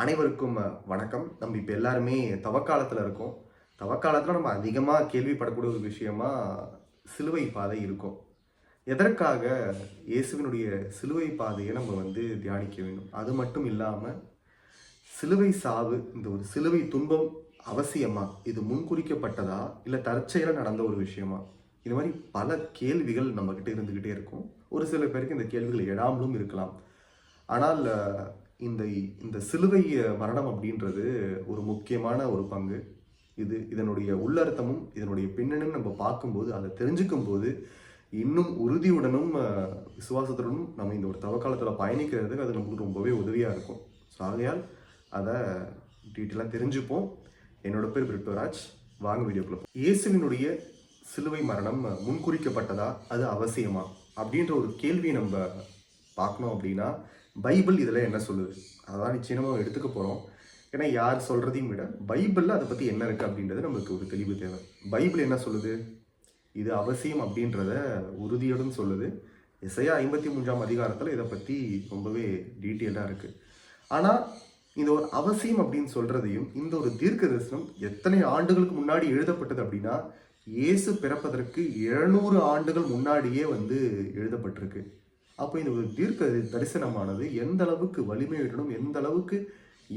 அனைவருக்கும் வணக்கம். நம்ம இப்போ எல்லாருமே தவக்காலத்தில் இருக்கோம். தவக்காலத்தில் நம்ம அதிகமாக கேள்விப்படக்கூடிய ஒரு விஷயமா சிலுவை பாதை இருக்கும். எதற்காக இயேசுவினுடைய சிலுவை பாதையை நம்ம வந்து தியானிக்க வேண்டும்? அது மட்டும் இல்லாமல் சிலுவை சாவு இந்த ஒரு சிலுவை துன்பம் அவசியமா? இது முன்குறிக்கப்பட்டதா? இல்லை தற்செயலாக நடந்த ஒரு விஷயமா? இது மாதிரி பல கேள்விகள் நம்மக்கிட்ட இருந்துக்கிட்டே இருக்கும். ஒரு சில பேருக்கு இந்த கேள்விகள் எழாமலும் இருக்கலாம். ஆனால் இந்த இந்த சிலுவை மரணம் அப்படின்றது ஒரு முக்கியமான ஒரு பங்கு. இது இதனுடைய உள்ளர்த்தமும் இதனுடைய பின்னணியும் நம்ம பார்க்கும்போது அதை தெரிஞ்சுக்கும் போது இன்னும் உறுதியுடனும் விசுவாசத்துடனும் நம்ம இந்த ஒரு தவக்காலத்தில் பயணிக்கிறதுக்கு அது நமக்கு ரொம்பவே உதவியாக இருக்கும். ஸோ ஆகையால் அதை டீட்டெயிலாக தெரிஞ்சுப்போம். என்னோட பேர் பிரிட்டோராஜ் வாங்க வீடியோக்குள்ள இயேசுவினுடைய சிலுவை மரணம் முன்குறிக்கப்பட்டதா? அது அவசியமா? அப்படின்ற ஒரு கேள்வியை நம்ம பார்க்கணும் அப்படின்னா பைபிள் இதில் என்ன சொல்லுது? அதான் நிச்சயமாக எடுத்துக்க போகிறோம் ஏன்னா யார் சொல்கிறதையும் விட பைபிளில் அதை பற்றி என்ன இருக்குது அப்படின்றது நம்மளுக்கு ஒரு தெளிவு தேவை. பைபிள் என்ன சொல்லுது? இது அவசியம் அப்படின்றத உறுதியுடன் சொல்லுது. இசையா ஐம்பத்தி மூன்றாம் அதிகாரத்தில் இதை பற்றி ரொம்பவே டீட்டெயிலாக இருக்குது ஆனால் இந்த ஒரு அவசியம் அப்படின்னு சொல்கிறதையும் இந்த ஒரு தீர்க்க தரிசனம் எத்தனை ஆண்டுகளுக்கு முன்னாடி எழுதப்பட்டது அப்படின்னா இயேசு பிறப்பதற்கு எழுநூறு ஆண்டுகள் முன்னாடியே வந்து எழுதப்பட்டிருக்கு. அப்போ இந்த ஒரு தீர்க்க தரிசனமானது எந்த அளவுக்கு வலிமையுடனும் எந்த அளவுக்கு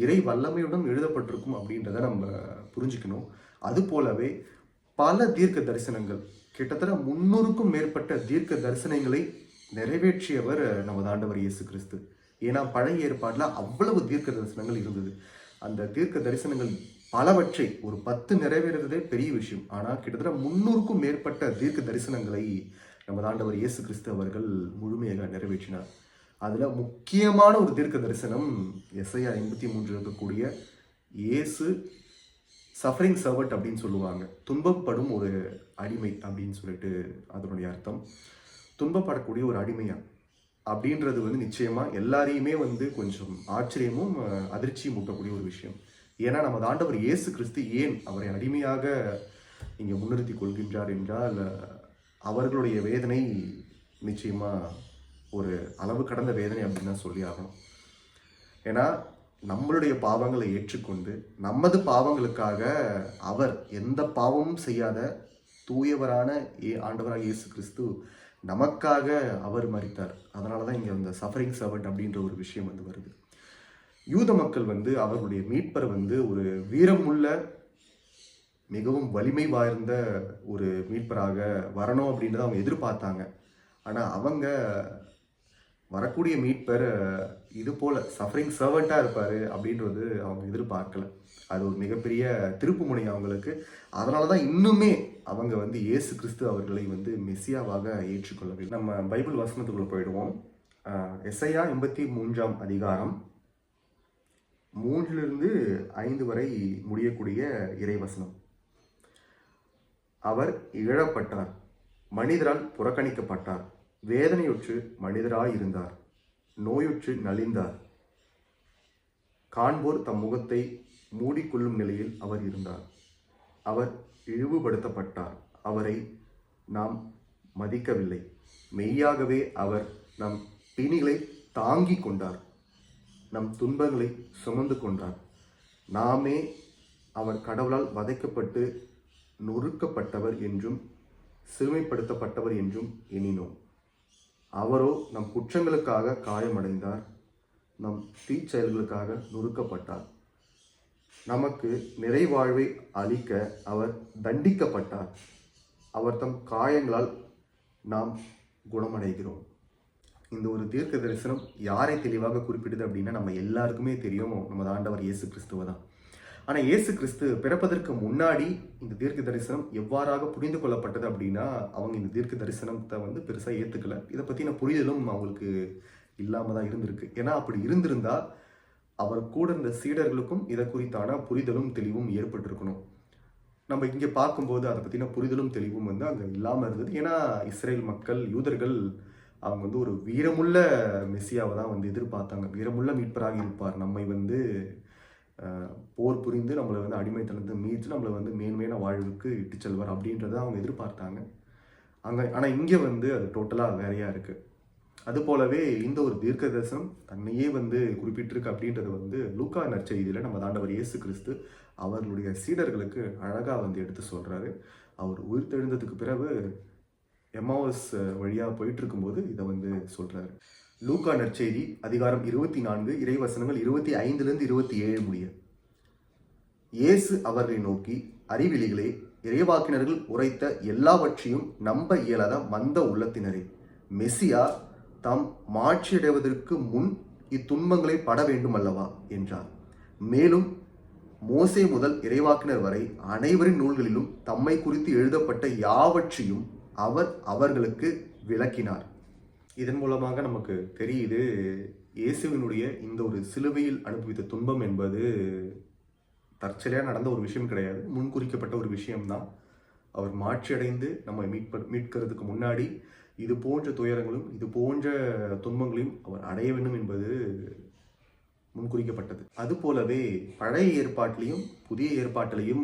இறை வல்லமையுடன் எழுதப்பட்டிருக்கும் அப்படின்றத நம்ம புரிஞ்சுக்கணும். அது போலவே பல தீர்க்க தரிசனங்கள் கிட்டத்தட்ட முன்னூறுக்கும் மேற்பட்ட தீர்க்க தரிசனங்களை நிறைவேற்றியவர் நமது ஆண்டவர் இயேசு கிறிஸ்து. ஏன்னா பழைய ஏற்பாட்டில் அவ்வளவு தீர்க்க தரிசனங்கள் இருந்தது. அந்த தீர்க்க தரிசனங்கள் பலவற்றை ஒரு பத்து நிறைவேறுறதே பெரிய விஷயம். ஆனால் கிட்டத்தட்ட முன்னூறுக்கும் மேற்பட்ட தீர்க்க தரிசனங்களை நமது ஆண்டவர் இயேசு கிறிஸ்து அவர்கள் முழுமையாக நிறைவேற்றினார். அதில் முக்கியமான ஒரு தீர்க்க தரிசனம் எஸ்ஐயா ஐம்பத்தி மூன்று இருக்கக்கூடிய இயேசு சஃபரிங் சர்வட் அப்படின்னு சொல்லுவாங்க. துன்பப்படும் ஒரு அடிமை அப்படின்னு சொல்லிட்டு அதனுடைய அர்த்தம். துன்பப்படக்கூடிய ஒரு அடிமையா? அப்படின்றது வந்து நிச்சயமாக எல்லாரையுமே வந்து கொஞ்சம் ஆச்சரியமும் அதிர்ச்சியும் ஊட்டக்கூடிய ஒரு விஷயம். ஏன்னா நமது ஆண்டவர் இயேசு கிறிஸ்து ஏன் அவரை அடிமையாக இங்கே முன்னிறுத்தி கொள்கின்றார் என்றால் அவர்களுடைய வேதனை நிச்சயமாக ஒரு அளவு கடந்த வேதனை அப்படின்னு தான் சொல்லி ஆகணும். ஏன்னா நம்மளுடைய பாவங்களை ஏற்றுக்கொண்டு நமது பாவங்களுக்காக அவர் எந்த பாவமும் செய்யாத தூயவரான ஏ ஆண்டவராக இயேசு கிறிஸ்து நமக்காக அவர் மறித்தார் அதனால தான் இங்கே அந்த சஃபரிங் சர்வன்ட் அப்படின்ற ஒரு விஷயம் வந்து வருது. யூத மக்கள் வந்து அவர்களுடைய மீட்பர் வந்து ஒரு வீரமுள்ள மிகவும் வலிமை வாய்ந்த ஒரு மீட்பராக வரணும் அப்படின்றத அவங்க எதிர்பார்த்தாங்க. ஆனால் அவங்க வரக்கூடிய மீட்பர் இது போல் சஃபரிங் சர்வெண்ட்டாக இருப்பார் அப்படின்றது அவங்க எதிர்பார்க்கல. அது ஒரு மிகப்பெரிய திருப்புமுனை அவங்களுக்கு. அதனால தான் இன்னுமே அவங்க வந்து இயேசு கிறிஸ்து அவர்களை வந்து மெஸ்ஸியாவாக ஏற்றுக்கொள்ளவில்லை. நம்ம பைபிள் வசனத்துக்குள்ளே போயிடுவோம். எஸ்ஐயா எண்பத்தி மூன்றாம் அதிகாரம் மூன்றிலிருந்து ஐந்து வரை முடியக்கூடிய இறைவசனம். அவர் இழப்பட்டார். மனிதரால் புறக்கணிக்கப்பட்டார். வேதனையுற்று மனிதராயிருந்தார். நோயுற்று நலிந்தார். காண்போர் தம் முகத்தை மூடிக்கொள்ளும் நிலையில் அவர் இருந்தார். அவர் இழிவுபடுத்தப்பட்டார். அவரை நாம் மதிக்கவில்லை. மெய்யாகவே அவர் நம் பிணிகளை தாங்கி கொண்டார். நம் துன்பங்களை சுமந்து கொண்டார். நாமே அவர் கடவுளால் வதைக்கப்பட்டு நொறுக்கப்பட்டவர் என்றும் சிறுமைப்படுத்தப்பட்டவர் என்றும் எண்ணினோம். அவரோ நம் குற்றங்களுக்காக காயமடைந்தார் நம் தீச்செயல்களுக்காக நொறுக்கப்பட்டார். நமக்கு நிறைவாழ்வை அளிக்க அவர் தண்டிக்கப்பட்டார். அவர் தம் காயங்களால் நாம் குணமடைகிறோம். இந்த ஒரு தீர்க்க தரிசனம் யாரை தெளிவாக குறிப்பிடுது அப்படின்னா நம்ம எல்லாருக்குமே தெரியும். நமது ஆண்டவர் இயேசு கிறிஸ்துவ தான். ஆனால் இயேசு கிறிஸ்து பிறப்பதற்கு முன்னாடி இந்த தீர்க்க தரிசனம் எவ்வாறாக புரிந்து கொள்ளப்பட்டது அப்படின்னா அவங்க இந்த தீர்க்க தரிசனத்தை வந்து பெருசாக ஏற்றுக்கல இதை பற்றின புரிதலும் அவங்களுக்கு இல்லாமல் தான் இருந்திருக்கு. ஏன்னா அப்படி இருந்திருந்தா அவர் கூட இருந்த சீடர்களுக்கும் இதை குறித்தான புரிதலும் தெளிவும் ஏற்பட்டிருக்கணும். நம்ம இங்கே பார்க்கும்போது அதை பற்றின புரிதலும் தெளிவும் வந்து அங்கே இல்லாமல் இருந்தது. ஏன்னா இஸ்ரேல் மக்கள் யூதர்கள் அவங்க வந்து ஒரு வீரமுள்ள மெஸ்ஸியாவை தான் வந்து எதிர்பார்த்தாங்க. வீரமுள்ள மீட்பராக இருப்பார். நம்மை வந்து போர் புரிந்து நம்மளை வந்து அடிமைத்தனத்தை மீட்டு நம்மளை வந்து மேன்மையான வாழ்வுக்கு இட்டு செல்வார் அப்படின்றத அவங்க எதிர்பார்த்தாங்க. அங்கே ஆனால் இங்கே வந்து அது டோட்டலாக வேறையாக இருக்குது அது போலவே இந்த ஒரு தீர்க்க தரிசனம் தன்னையே வந்து குறிப்பிட்டிருக்கு அப்படின்றது வந்து லூக்கா நற்செய்தியில் நம்ம தாண்டவர் இயேசு கிறிஸ்து அவர்களுடைய சீடர்களுக்கு அழகாக வந்து எடுத்து சொல்கிறாரு அவர் உயிர்த்தெழுந்ததுக்கு பிறகு எம்மாவஸ் வழியாக போயிட்டு இருக்கும்போது இதை வந்து சொல்கிறாரு லூக்கா நற்செய்தி அதிகாரம் இருபத்தி நான்கு இறைவசனங்கள் இருபத்தி ஐந்திலிருந்து இருபத்தி ஏழு முடிய. இயேசு அவர்களை நோக்கி அறிவிலிகளே இறைவாக்கினர்கள் உரைத்த எல்லாவற்றையும் நம்ப இயலாத மந்த உள்ளத்தினரே மெசியா தாம் மாட்சியடைவதற்கு முன் இத்துன்பங்களை பட வேண்டும் அல்லவா என்றார். மேலும் மோசே முதல் இறைவாக்கினர் வரை அனைவரின் நூல்களிலும் தம்மை குறித்து எழுதப்பட்ட யாவற்றையும் அவர் அவர்களுக்கு விளக்கினார். இதன் மூலமாக நமக்கு தெரியுது இயேசுவினுடைய இந்த ஒரு சிலுவையில் அனுபவித்த துன்பம் என்பது தற்செயலாக நடந்த ஒரு விஷயம் கிடையாது. முன்குறிக்கப்பட்ட ஒரு விஷயம்தான். அவர் மாற்றியடைந்து நம்மை மீட்ப மீட்கிறதுக்கு முன்னாடி இது போன்ற துயரங்களும் இது போன்ற துன்பங்களையும் அவர் அடைய வேண்டும் என்பது முன்குறிக்கப்பட்டது. அது போலவே பழைய ஏற்பாட்டிலையும் புதிய ஏற்பாட்டிலையும்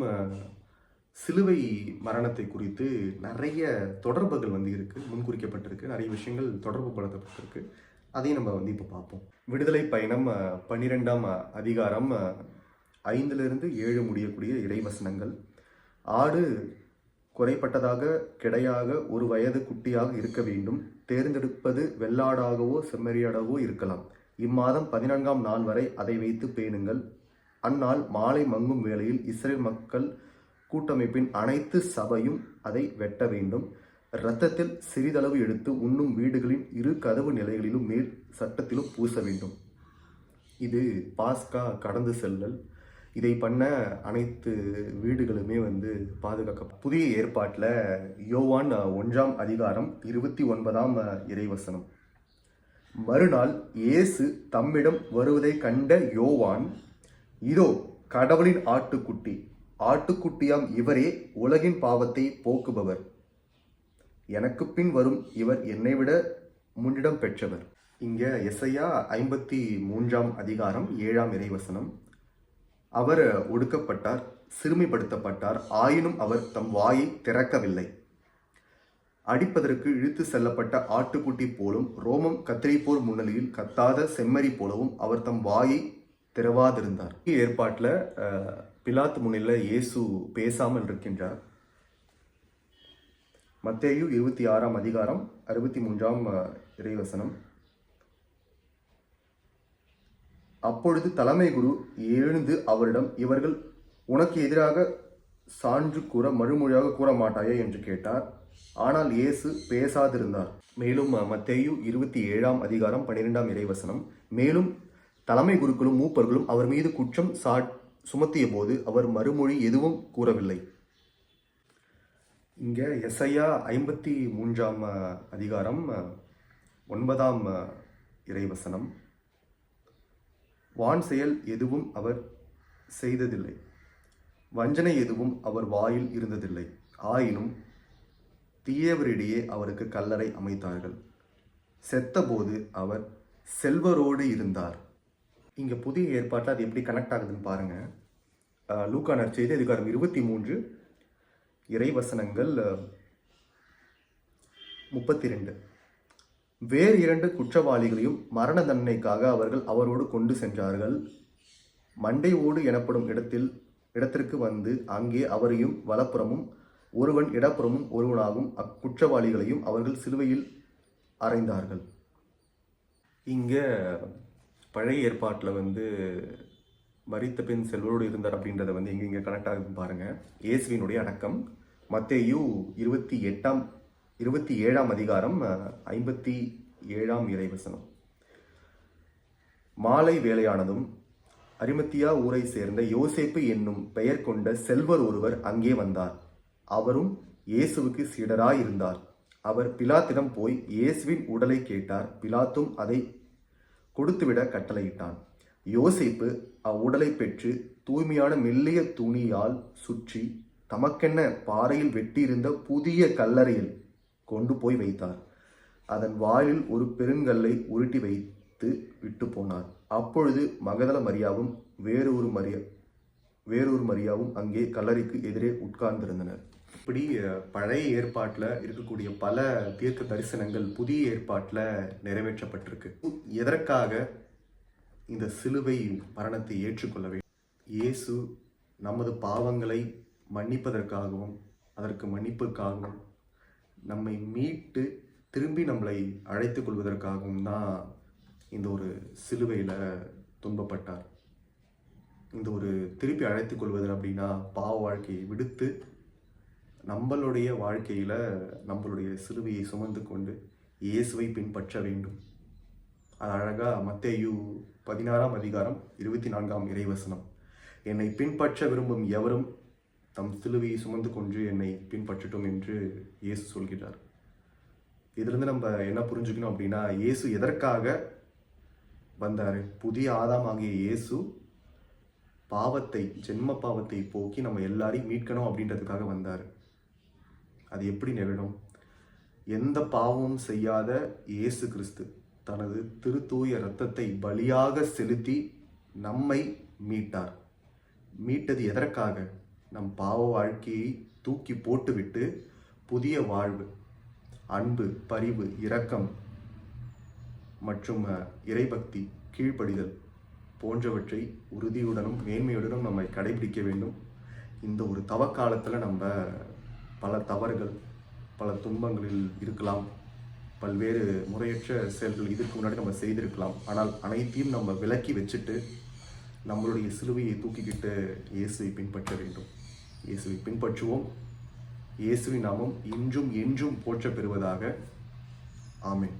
சிலுவை மரணத்தை குறித்து நிறைய தொடர்புகள் வந்து இருக்கு முன்குறிக்கப்பட்டிருக்கு. நிறைய விஷயங்கள் தொடர்பு படுத்தப்பட்டிருக்கு. அதையும் நம்ம வந்து இப்போ பார்ப்போம். விடுதலை பயணம் பன்னிரெண்டாம் அதிகாரம் ஐந்திலிருந்து ஏழு முடியக்கூடிய இறைவசனங்கள் ஆடு குறைப்பட்டதாக கிடையாக ஒரு வயது குட்டியாக இருக்க வேண்டும். தேர்ந்தெடுப்பது வெள்ளாடாகவோ செம்மறியாடாகவோ இருக்கலாம். இம்மாதம் பதினான்காம் நாள் வரை அதை வைத்து பேணுங்கள். அந்நாள் மாலை மங்கும் வேளையில் இஸ்ரேல் மக்கள் கூட்டமைப்பின் அனைத்து சபையும் அதை வெட்ட வேண்டும். இரத்தத்தில் சிறிதளவு எடுத்து உண்ணும் வீடுகளின் இரு கதவு நிலைகளிலும் மேல் சட்டத்திலும் பூச வேண்டும். இது பாஸ்கா கடந்து செல்லல். இதை பண்ண அனைத்து வீடுகளுமே வந்து பாதுகாக்க புதிய ஏற்பாட்டில் யோவான் ஒன்றாம் அதிகாரம் இருபத்தி ஒன்பதாம் இறைவசனம். மறுநாள் இயேசு தம்மிடம் வருவதை கண்ட யோவான் இதோ கடவுளின் ஆட்டுக்குட்டி ஆட்டுக்குட்டியாம் இவரே உலகின் பாவத்தை போக்குபவர். எனக்கு பின் வரும் இவர் என்னை விட முன்னிடம் பெற்றவர். இங்க எஸ்ஐயா ஐம்பத்தி மூன்றாம் அதிகாரம் ஏழாம் இறைவசனம். அவர் ஒடுக்கப்பட்டார் சிறுமைப்படுத்தப்பட்டார் ஆயினும் அவர் தம் வாயை திறக்கவில்லை. அடிப்பதற்கு இழுத்து செல்லப்பட்ட ஆட்டுக்குட்டி போலும் ரோமம் கத்திரிப்போர் முன்னிலையில் கத்தாத செம்மறி போலவும் அவர் தம் வாயை திறவாதிருந்தார். ஏற்பாட்டில் பிலாத்து முன்னில இயேசு பேசாமல் இருக்கின்றார். மத்தேயு இருபத்தி ஆறாம் அதிகாரம் அறுபத்தி மூன்றாம் இறைவசனம். அப்பொழுது தலைமை குரு எழுந்து அவரிடம் இவர்கள் உனக்கு எதிராக சான்று கூற மறுமொழியாக கூற மாட்டாயா? என்று கேட்டார். ஆனால் இயேசு பேசாதிருந்தார். மேலும் மத்தேயு இருபத்தி ஏழாம் அதிகாரம் பன்னிரெண்டாம் இறைவசனம். மேலும் தலைமை குருக்களும் மூப்பர்களும் அவர் மீது குற்றம் சாட் சுமத்திய போது அவர் மறுமொழி எதுவும் கூறவில்லை. இங்கே எஸ்ஐயா ஐம்பத்தி மூன்றாம் அதிகாரம் ஒன்பதாம் இறைவசனம். வான் செயல் எதுவும் அவர் செய்ததில்லை. வஞ்சனை எதுவும் அவர் வாயில் இருந்ததில்லை. ஆயினும் தீயவரிடையே அவருக்கு கல்லறை அமைத்தார்கள். செத்தபோது அவர் செல்வரோடு இருந்தார். இங்கே புதிய ஏற்பாட்டில் அது எப்படி கனெக்ட் ஆகுதுன்னு பாருங்கள் லூக்கா நற்செய்தி அதிகாரம் இருபத்தி மூன்று இறைவசனங்கள் முப்பத்தி ரெண்டு வேறு இரண்டு குற்றவாளிகளையும் மரண தண்டனைக்காக அவர்கள் அவரோடு கொண்டு சென்றார்கள். மண்டை ஓடு எனப்படும் இடத்தில் இடத்திற்கு வந்து அங்கே அவரையும் வலப்புறமும் ஒருவன் இடப்புறமும் ஒருவனாகும் அக்குற்றவாளிகளையும் அவர்கள் சிலுவையில் அறைந்தார்கள். இங்கே பழைய ஏற்பாட்டில் வந்து மறித்த பின் செல்வரோடு இருந்தார் அப்படின்றத வந்து எங்கெங்கே கனெக்ட் ஆகுதுன்னு பாருங்கள் இயேசுவினுடைய அடக்கம். மத்தேயு இருபத்தி எட்டாம் இருபத்தி ஏழாம் அதிகாரம் ஐம்பத்தி ஏழாம் இறைவசனம். மாலை வேலையானதும் அரிமத்தியா ஊரை சேர்ந்த யோசேப்பு என்னும் பெயர் கொண்ட செல்வர் ஒருவர் அங்கே வந்தார். அவரும் இயேசுவுக்கு சீடராயிருந்தார். அவர் பிலாத்திடம் போய் இயேசுவின் உடலை கேட்டார். பிலாத்தும் அதை கொடுத்துவிட கட்டளையிட்டான். யோசிப்பு அவ்வுடலை பெற்று தூய்மையான மெல்லிய துணியால் சுற்றி தமக்கென்ன பாறையில் வெட்டியிருந்த புதிய கல்லறையில் கொண்டு போய் வைத்தார். அதன் வாயில் ஒரு பெருங்கல்லை உருட்டி வைத்து விட்டு போனார். அப்பொழுது மகதல மரியாவும் வேறொரு மரியா வேறொரு மரியாவும் அங்கே கல்லறைக்கு எதிரே உட்கார்ந்திருந்தனர். இப்படி பழைய ஏற்பாட்டில் இருக்கக்கூடிய பல தீர்க்க தரிசனங்கள் புதிய ஏற்பாட்டில் நிறைவேற்றப்பட்டிருக்கு. எதற்காக இந்த சிலுவை மரணத்தை ஏற்றுக்கொள்ள வேண்டும்? இயேசு நமது பாவங்களை மன்னிப்பதற்காகவும் அதற்கு மன்னிப்புக்காகவும் நம்மை மீட்டு திரும்பி நம்மளை அழைத்து கொள்வதற்காகவும் தான் இந்த ஒரு சிலுவையில் துன்பப்பட்டார். இந்த ஒரு திருப்பி அழைத்து கொள்வது அப்படின்னா பாவ வாழ்க்கையை விடுத்து நம்மளுடைய வாழ்க்கையில் நம்மளுடைய சிலுவையை சுமந்து கொண்டு இயேசுவை பின்பற்ற வேண்டும். அது அழகாக மத்தேயு பதினாறாம் அதிகாரம் இருபத்தி நான்காம் இறைவசனம். என்னை பின்பற்ற விரும்பும் எவரும் தம் சிலுவையை சுமந்து கொண்டு என்னை பின்பற்றட்டும் என்று இயேசு சொல்கிறார். இதிலிருந்து நம்ம என்ன புரிஞ்சுக்கணும் அப்படின்னா இயேசு எதற்காக வந்தார்? புதிய ஆதாமாகிய இயேசு பாவத்தை ஜென்ம பாவத்தை போக்கி நம்ம எல்லாரையும் மீட்கணும் அப்படின்றதுக்காக வந்தார். அது எப்படி நிகழும்? எந்த பாவமும் செய்யாத இயேசு கிறிஸ்து தனது திருத்தூய இரத்தத்தை பலியாக செலுத்தி நம்மை மீட்டார். மீட்டது எதற்காக? நம் பாவ வாழ்க்கையை தூக்கி போட்டுவிட்டு புதிய வாழ்வு அன்பு பரிவு இரக்கம் மற்றும் இறைபக்தி கீழ்ப்படிதல் போன்றவற்றை உறுதியுடனும் மேன்மையுடனும் நம்மை கடைபிடிக்க வேண்டும். இந்த ஒரு தவக்காலத்தில் நம்ம பல தவறுகள் பல துன்பங்களில் இருக்கலாம். பல்வேறு முறையற்ற செயல்கள் இதுக்கு முன்னாடி நம்ம செய்திருக்கலாம். ஆனால் அனைத்தையும் நம்ம விலக்கி வச்சுட்டு நம்மளுடைய சிலுவையை தூக்கிக்கிட்டு இயேசுவை பின்பற்ற வேண்டும். இயேசுவை பின்பற்றுவோம். இயேசுவின் நாமம் இன்றும் என்றும் போற்ற பெறுவதாக ஆமேன்.